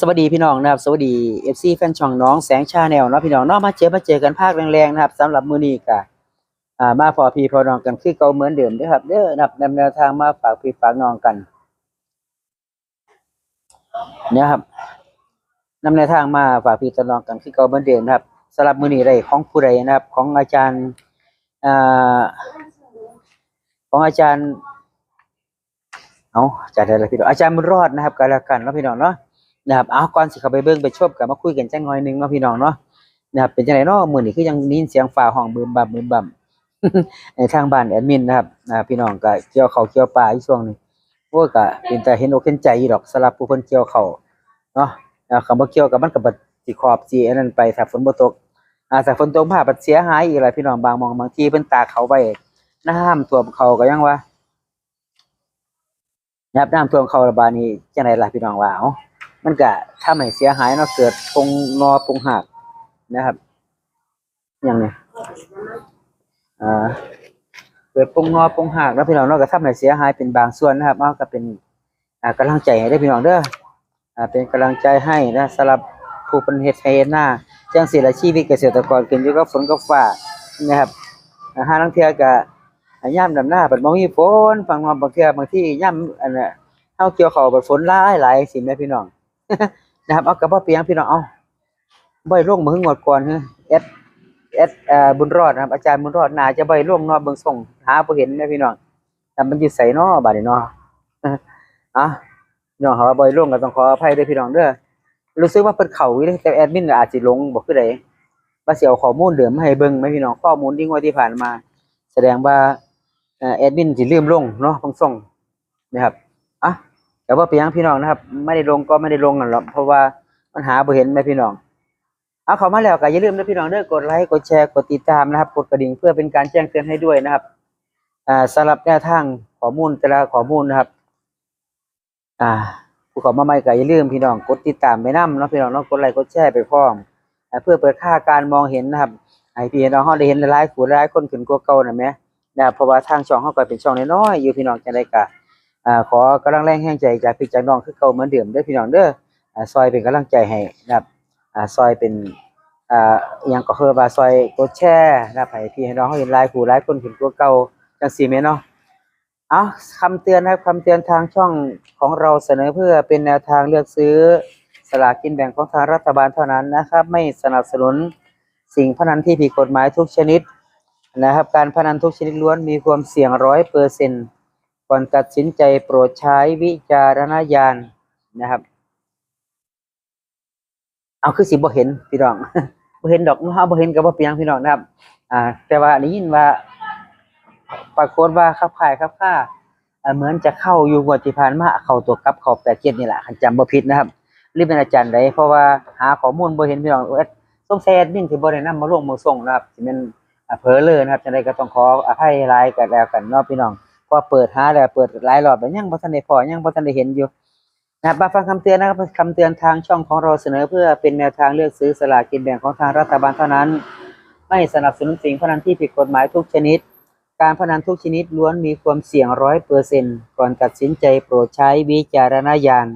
สวัสดีพี่น้องนะครับ สวัสดี FC แฟนช่องน้องแสงชาแนลเนาะพี่น้องเนาะมาเจอมาเจอกันภาคแรงๆนะครับสำหรับมือนี้ก็อ่ามาพอพี่พอน้องกันคือเก่าเหมือนเดิมเด้อครับเด้อนะครับนำแนวทางมาฝากพี่ฝากน้องกันเนี่ยครับนำแนวทางมาฝากพี่ฝากน้องกันคือเก่าเหมือนเดิมนะครับสำหรับมือนี้ได้ของผู้ใดนะครับ ของอาจารย์อของอาจารย์เอาอาจารย์อะไรพี่น้องอาจารย์บุญรอดนะครับก็แล้วกันนะพี่น้องเนาะ นะครับเอาก่อนสิเข้าไปเบิ่งไปชมกันมาคุยกันจังหน่อยนึงเนาะพี่น้องเนาะนะครับเป็นจังไดเนาะมื้อนี้คือยังได้ยินเสียงฟ้าห้องบึมบั่มบึมบั่มในทางบ้านแอดมินนะครับอ่าพี่น้องก็เกี่ยวเขาเกี่ยวปลาอยู่ช่วงนี้โอ้ยก็เป็นแต่เห็นอกเห็นใจอีดอกสำหรับผู้เพิ่นเกี่ยวเขาเนาะอ่าคำว่าเกี่ยวกับมันก็เบิดสิขอบสิอันนั้นไปถ้าฝนบ่ตกอ่าถ้าฝนตกมาบัดเสียหายอีกหลายพี่น้องบางมองบางทีเพิ่นตาเขาไว้น้ำท่วมเขาก็ยังว่ายับน้ำท่วมเขาระบาดนี้จังไดล่ะพี่น้องว่าเอ้า มันก็ทำให้เสียหายเนาะเกิดปงนอปงหักนะครับ อย่างนี้อ่าเกิดปงนอปงหักแล้วพี่น้องเนาะก็ทำให้เสียหายเป็นบางส่วนนะครับเอาก็เป็นอ่ากำลังใจให้ได้พี่น้องเด้ออ่าเป็นกำลังใจให้นะสำหรับผู้เป็นเฮ็ดให้เฮ็ดหน้าจังซี่ละชีวิตเกษตรกรขึ้นอยู่กับฝนกับฟ้านะครับห้าลังเทื่อก็อ่าย่ามดำหน้าบัดบ่มีฝนฟังว่าบางเทื่อบางที่ย่ามอันน่ะเฮาเกี่ยวข้าบัดฝนหลายหลายสิแม่พี่น้อง นะครับเอากระบ่เปียงพี่น้องเอาบ่ได้ลงมื้องวดก่อนเฮ้อเอสเอสเอ่อบุญรอดนะครับอาจารย์บุญรอดน่าจะบ่ได้ลงนาะเบิ่งส่งหาบ่เห็นแม่พี่น้องแต่มันอยู่ไสเนาะบัดนี้เนาะอะพี่น้องเขาว่าบ่ได้ลงก็ต้องขออภัยด้วยพี่น้องเด้อรู้สึกว่าเพิ่นเข้าอยู่แต่แอดมินอาจสิลงบ่คือใดว่าสิเอาข้อมูลเดิมมาให้เบิ่งไหมพี่น้องข้อมูลที่งวดที่ผ่านมา แสดงว่าแอดมินสิลืมลงเนาะบางส่งนะครับอะ แต่ว่าไปนหยังพี่น้องนะครับ ไม่ได้ลงก็ไม่ได้ลงนั่นหรอกเพราะว่ามันหาบ่เห็นแม่พี่น้องเอาเข้ามาแล้วก็อย่าลืมนะพี่น้องเด้อกดไลค์กดแชร์กดติดตามนะครับ กดกระดิ่งเพื่อเป็นการแจ้งเตือนให้ด้วยนะครับอ่าสำหรับแนวทางข้อมูลแต่ละข้อมูลนะครับ อ่าผู้เขอมาใหม่ก็อย่าลืมพี่น้องกดติดตามไปนํเนาะพี่น้องเนาะกดไลค์กดแชร์ไปพร้อมเพื่อเปิดค่าการมองเห็นนะครับให้พี่น้องเฮาได้เห็นหลายๆผู้หลายคนขึ้นกว่าเก่านะแหมนะเพราะว่าทางช่องเฮาก็เป็นช่องน้อยๆอยู่พี่น้องจังได๋ก็ อ่าขอกำลังแรงแรงใจจากพี่จากน้องคือเก่าเหมือนเดิมเด้อพี่น้องเด้ออ่าซอยเป็นกำลังใจให้นะครับอ่าซอยเป็นอ่าอิหยังก็คือว่าซอยกดแชร์นะครับให้พี่ให้น้องเฮาเห็นลายผู้ลายคนขึ้นกว่าเก่าจังซี่แม่นเนาะเอาคำเตือนนะครับคำเตือนทางช่องของเราเสนอเพื่อเป็นแนวทางเลือกซื้อสลากกินแบ่งของทางรัฐบาลเท่านั้นนะครับ ไม่สนับสนุนสิ่งพนันที่ผิดกฎหมายทุกชนิดนะครับ การพนันทุกชนิดล้วนมีความเสี่ยงร้อยเปอร์เซ็นต์ ก่อนตัดสินใจโปรดใช้วิจารณญาณนะครับ เอาคือสิบ่เห็นพี่น้องบ่เห็นดอกเนาบ่เห็นก็บ่เปียงพี่น้องนะครับ อ่า แต่ว่าได้ยินว่า ปรากฏว่าขับข่ายขับค่าเหมือนจะเข้าอยู่งวดที่ผ่านมาเข้าตัวกับเข้า87นี่แหละคันจำบ่ผิดนะครับรีบเป็นอาจารย์ใดเพราะว่าหาข้อมูลบ่เห็นพี่น้องเอสงสัยแอดมินที่บ่ได้นำมาลงมาส่งนะครับสิแม่นเผลอเลยนะครับจังไดก็ต้องขออภัยหลายกันแล้วกันเนาะพี่น้อง พราะเปิดหาแล้วเปิดหลายรอบแล้วยังบ่ทันได้พอยังบ่ทันได้เห็นอยู่นะครับมาฟังคำเตือนนะครับคำเตือนทางช่องของเราเสนอเพื่อเป็นแนวทางเลือกซื้อสลากกินแบ่งของทางรัฐบาลเท่านั้น ไม่สนับสนุนสิ่งพนันที่ผิดกฎหมายทุกชนิด การพนันทุกชนิดล้วนมีความเสี่ยงร้อยเปอร์เซ็นต์ก่อนตัดสินใจโปรดใช้วิจารณญาณ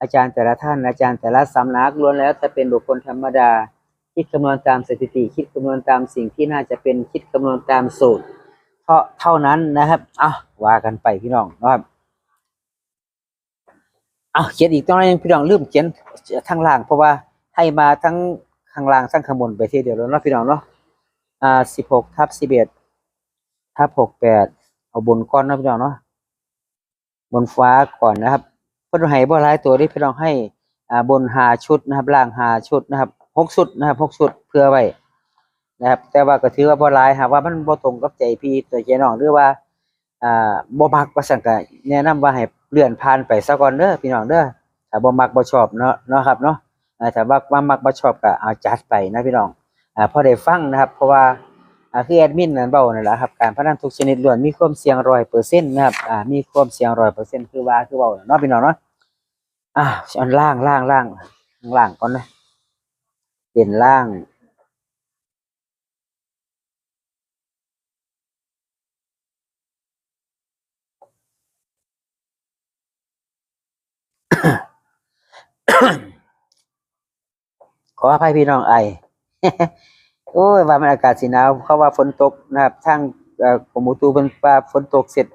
อาจารย์แต่ละท่านอาจารย์แต่ละสำนักล้วนแล้วแต่เป็นบุคคลธรรมดา คิดคำนวณตามสถิติ คิดคำนวณตามสิ่งที่น่าจะเป็นคิดคำนวณตามสูตร เพราะเท่านั้นนะครับอะว่ากันไปพี่น้องนะครับเอาเขียนอีกตรงนั้นพี่น้องลืมเขียนทางล่างเพราะว่าให้มาทั้งข้างล่างทั้งข้างบนไปทีเดียวแล้วเนาะพี่น้องเนาะอ่าสิบหกทับสิบเอ็ดทับหกแปดเอาบนก้อนเนาะพี่น้องเนาะบนฟ้าก่อนนะครับเพิ่นให้บ่หลายตัวที่พี่น้องให้อ่าบนหาชุดนะครับล่างหาชุดนะครับหกชุดนะครับหกชุดเพื่อไว้ นะครับ แต่ว่าก็ถือว่าบ่หลายหากว่ามันบ่ตรงกับใจพี่ตัวใจน้องหรือว่าอ่าบ่มักว่าซั่นก็แนะนำว่าให้เลื่อนผ่านไปซะก่อนเด้อพี่น้องเด้อถ้าบ่มักบ่ชอบเนาะเนาะครับเนาะอ่าถ้าว่าว่ามักบ่ชอบก็เอาจัดไปนะพี่น้องอ่าพอได้ฟังนะครับ เพราะว่าอ่าคือแอดมินนั่นเว้านั่นแหละครับการพนันทุกชนิดล้วนมีความเสี่ยง100%นต์นะครับอ่ามีความเสี่ยง100%คือว่าคือเว้าเนาะพี่น้องเนาะอ่าอันล่างล่างล่างข้างล่างก่อนนะเด่นล่าง ขออภัยพี่น้องไอ โอ้ยว่ามันอากาศสิหนาวเขาว่าฝนตกนะครับทางเอ่อกรมอุตุเพิ่นว่าฝนตกเสร็จ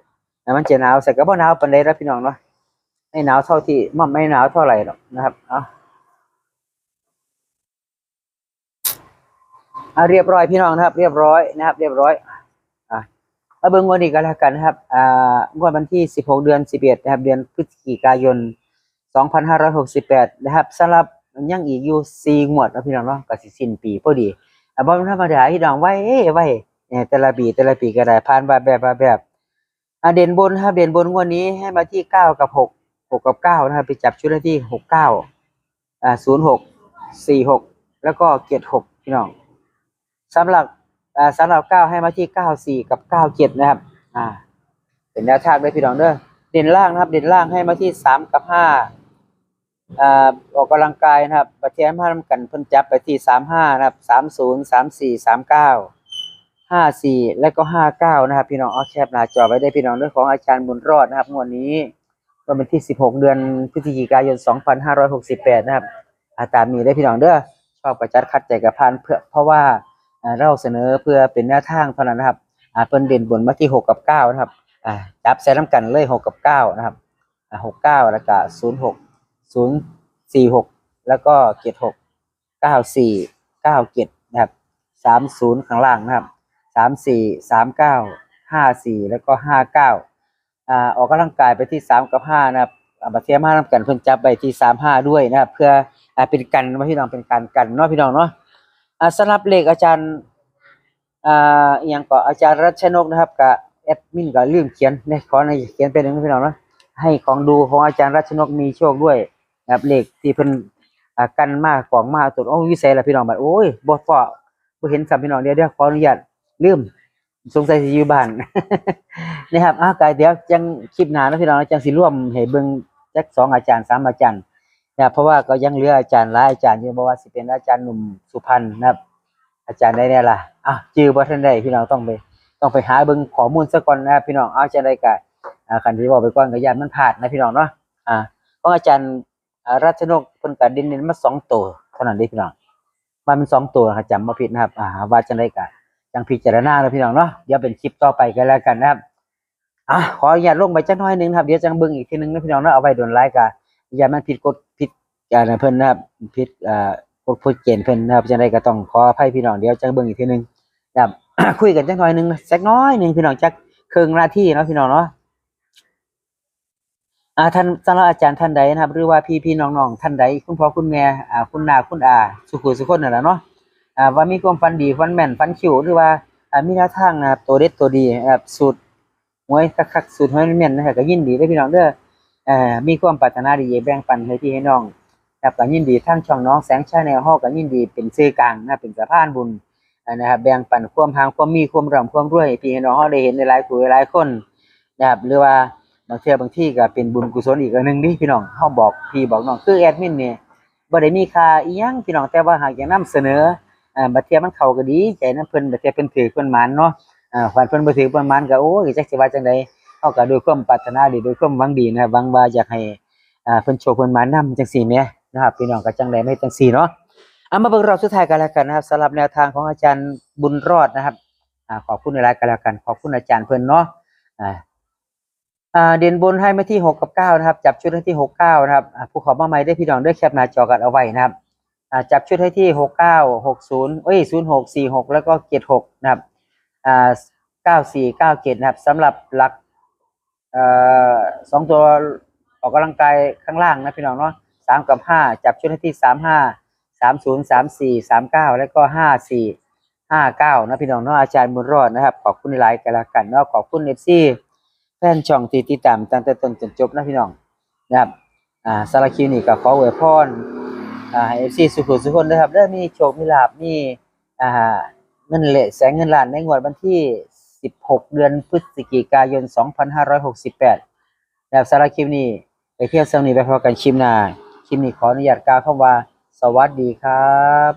นะมันจะหนาวแต่ก็บ่หนาวปานใดแล้วพี่น้องเนาะไม่หนาวเท่าที่มันไม่หนาวเท่าไหร่หรอกนะครับเอาเอาเรียบร้อยพี่น้องนะครับ เรียบร้อยนะครับ เรียบร้อยอะมาเบิ่งงวดนี้กันแล้วกันนะครับอ่างวดวันที่16เดือน11นะครับ เดือนพฤศจิกายน 2568 นะครับสำหรับยังอีกอยู่ 4 งวดนะพี่น้องเนาะก็สิสิ้นปีพอดีอะบ่ธรรมดาพี่น้องไว้ไว้เนี่ยแต่ละปีแต่ละปีก็ได้ผ่านมาแบบแบบอะเด่นบนนะครับเด่นบนงวดนี้ให้มาที่ 9 กับ 6 6 กับ 9 นะครับ ไปจับชุดได้ที่ 69 อ่า 06 46 แล้วก็ 76 พี่น้องสำหรับอ่าสำหรับ 9 ให้มาที่ 94 กับ 97 นะครับ อ่าเป็นแนวทางด้วยพี่น้องเด้อเด่นล่างนะครับ เด่นล่างให้มาที่ 3 กับ 5 อ่าออกกำลังกายนะครับประเทศมาทำกันเพิ่นจับไปที่สามห้านะครับสามศูนย์สามสี่สามเก้าห้าสี่และก็ห้าเก้านะครับ พี่น้องเอาแคปหน้าจอไว้ได้พี่น้องเรื่องของอาจารย์บุญรอดนะครับงวดนี้วันเป็นที่สิบหกเดือนพฤศจิกายนสองพันห้าร้อยหกสิบแปดนะครับ อาตามีได้พี่น้องเด้อชอบกระจัดคัดใจกับพานเพื่อเพราะว่าเราเสนอเพื่อเป็นแนวทางเท่านั้นนะครับอ่าเพิ่นเด่นบนมาที่หกกับเก้านะครับอ่าจับใส่น้ำกันเลยหกกับเก้านะครับอ่าหกเก้าแล้วก็ศูนย์หก ศูนย์สี่หกแล้วก็เจ็ดหกเก้าสี่เก้าเจ็ดนะครับสามศูนย์ข้างล่างนะครับสามสี่สามเก้าห้าสี่แล้วก็ห้าเก้าอ่าออกกำลังกายไปที่สามกับห้านะครับอ่าบัตเทียมห้านำกันเพิ่นจับไปที่สามห้าด้วยนะครับ เพื่ออ่าเป็นกันนะพี่น้องเป็นการกันเนาะพี่น้องเนาะอ่าสำหรับเลขอาจารย์อ่าอหยังก็อาจารย์รัชนกนะครับกับแอดมินก็ลืมเขียนเนี่ยขอในเขียนเป็นหนึ่งพี่น้องเนาะให้ของดูของอาจารย์รัชนกมีโชคด้วย นะครับเลขที่เพิ่นกันมากกว่างมากตัวโอ้วิสัยละพี่น้องบัดโอ้ยบ่ฟ้าบ่เห็นสับพี่น้องเดี๋ยวเดี๋ยวขออนุญาตลืมสงสัยสิอยู่บ้านนะครับอ่ากายเดี๋ยวจังคลิปหน้านะพี่น้องจังสิร่วมให้เบิ่งจักสองอาจารย์สามอาจารย์นะเพราะว่าก็ยังเหลืออาจารย์หลายอาจารย์อยู่บ่ว่าสิเป็นอาจารย์หนุ่มสุพรรณนะครับ อาจารย์ได้แน่ล่ะอะจื้อบ่ทันได้พี่น้องต้องไปต้องไปหาเบิ่งข้อมูลซะก่อนนะครับพี่น้องเอาจังได๋ก็อ่าคันที่บอกไปก่อนก็ย่านมันพลาดนะพี่น้องเนาะอ่าของอาจารย์ อ่าชนกเพิ่นก็เด่นๆมาสองตัวเท่านั้นเด้พี่น้องว่ามันสองตัวนะครับจำบ่ผิดนะครับอ่าว่าจังได๋ก็จังพิจารณาเด้อพี่น้องเนาะเดี๋ยวเป็นคลิปต่อไปกันแล้วกันนะครับอะขออนุญาตลงไปจักหน่อยหนึงนะครับเดี๋ยวจังเบิ่งอีกทีหนึงนะพี่น้องเนาะเอาไว้โดนไลค์ก็อย่ามันผิดกฎผิดอ่าเพิ่นนะครับผิดอ่ากฎพูดเกณฑ์เพิ่นนะครับจังได๋ก็ต้องขออภัยพี่น้องเดี๋ยวจังเบิ่งอีกทีหนึงนะครับคุยกันจักหน่อยหนึงสักน้อยหนึงพี่น้องจักครึ่งนาทีเนาะพี่น้องเนาะ อ่าท่านสำหรับอาจารย์ท่านใดนะครับ หรือว่าพี่พี่น้องๆท่านใดคุณพ่อคุณแม่อ่าคุณนาคุณอาสุขุสุขคนนั่นแหละเนาะอ่าว่ามีความฝันดีฝันแม่นฝันคิวหรือว่าอ่ามีแนวทางนะครับตัวเด็ดตัวดีนะครับสูตรหวยคักๆสูตรหวยแม่นนะครับก็ยินดีได้พี่น้องเด้อเอ่อมีความปรารถนาดีแบ่งปันให้พี่ให้น้องนะครับก็ยินดีทั้งช่องน้องแสงชาแนลฮาก็ยินดีเป็นสื่อกลางนะเป็นสะพานบุญนะครับแบ่งปันความหางความมีความร่ำความรวยพี่ให้น้องเฮาได้เห็นในหลายผู้หลายคนนะครับหรือว่า บางเทื่อบางที่ก็เป็นบุญกุศลอีกอันหนึ่งนี่พี่น้องเฮาบอกพี่บอกน้องคือแอดมินเนี่ยบ่ได้มีค่าอีหยังพี่น้องแต่ว่าหากอยากนำเสนออ่าบัดเทื่อมันเข้าก็ดีใจนํเพิ่นบัดเทื่อเพิ่นถือเพิ่นหมานเนาะอ่าฝันเพิ่นบ่ถือเพิ่นหมานก็โอ้ยจักสิว่าจังไดเฮาก็ด้วยความปรารถนาดีด้วยความหวังดีนะบหวังว่าอยากให้อ่าเพิ่นโชคเพิ่นหมานนํจังซี่แหมนะครับพี่น้องก็จังได๋ไม่จังซี่เนาะเอามาเบิ่งรอบสุดท้ายกันแล้วกันนะครับสำหรับแนวทางของอาจารย์บุญรอดนะครับอ่าขอบคุณหลายๆกันแล้วกันขอบคุณอาจารย์เพิ่นเนาะอ่า เด่นบนให้มาที่หกกับเก้านะครับ จับชุดให้ที่หกเก้านะครับผู้ขอมาใหม่ได้พี่น้องด้วยแคปหน้าจอกันเอาไว้นะครับจับชุดให้ที่หกเก้าหกศูนย์เอ้ยศูนย์หกสี่หกแล้วก็เจ็ดหกนะครับอ่าเก้าสี่เก้าเจ็ดนะครับสำหรับหลักสองตัวออกกำลังกายข้างล่างนะพี่น้องเนาะสามกับห้าจับชุดให้ที่สามห้าสามศูนย์สามสี่สามเก้าแล้วก็ห้าสี่ห้าเก้านะพี่น้องเนาะอาจารย์บุญรอดนะครับ ขอบคุณหลายกันละกันเนาะขอบคุณเอฟซีแฟนช่องที่ติดตามตั้งแต่ต้นจนจบนะพี่น้องนะครับอ่าสารคลินี้ก็ขออวยพรอ่าเอฟซีสุขุสุขคนนะครับเริ่มมีโชคมีลาบมีอ่าเงินเหละแสงเงินล้านในงวดวันที่ 16 เดือนพฤศจิกายน 2568นะครับสารบคลิปนี้ไปเที่ยวสนุกไปพอกันชิมนาคลิปนี้ขออนุญาตกล่าวคำว่า สวัสดีครับ